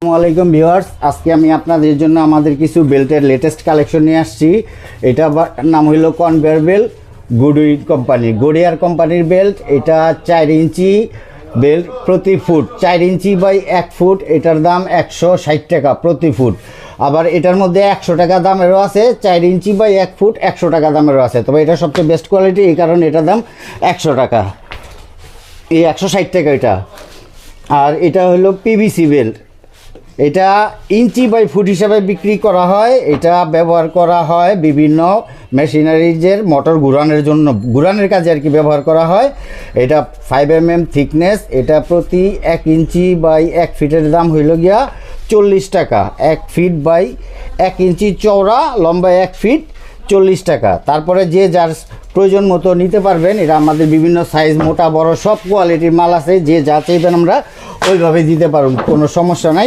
আসসালামু আলাইকুম ভিউয়ার্স। আজকে আমি আপনাদের জন্য আমাদের কিছু বেল্টের লেটেস্ট কালেকশন নিয়ে আসছি। এটা নাম হইল কনভেয়ার বেল্ট গুডউই কোম্পানি গড়িয়ার কোম্পানির বেল্ট এটা চার ইঞ্চি বেল্ট প্রতি ফুট। চার ইঞ্চি বাই এক ফুট, এটার দাম একশো ষাট টাকা প্রতি ফুট। আবার এটার মধ্যে একশো টাকা দামেরও আছে, চার ইঞ্চি বাই এক ফুট একশো টাকা দামেরও আছে। তবে এটা সবচেয়ে বেস্ট কোয়ালিটি এই কারণে এটার দাম একশো টাকা। এই একশো ষাট টাকা এটা। আর এটা হলো পিভিসি বেল্ট এটা ইঞ্চি বাই ফুট হিসাবে বিক্রি করা হয়। এটা ব্যবহার করা হয় বিভিন্ন মেশিনারিজের মোটর ঘুরানোর জন্য। ঘুরানোর কাজে আর কি ব্যবহার করা হয়। এটা ফাইভ এম এম থিকনেস এটা প্রতি এক ইঞ্চি বাই এক ফিটের দাম হইল গিয়া চল্লিশ টাকা। এক ফিট বাই এক ইঞ্চি চওড়া লম্বা এক ফিট চল্লিশ টাকা। তারপরে যে যার প্রয়োজন মতো নিতে পারবেন এটা আমাদের বিভিন্ন সাইজ মোটা, বড়, সব কোয়ালিটির মাল আছে। যে যা চাইবেন আমরা ওইভাবে দিতে পারব কোনো সমস্যা নাই।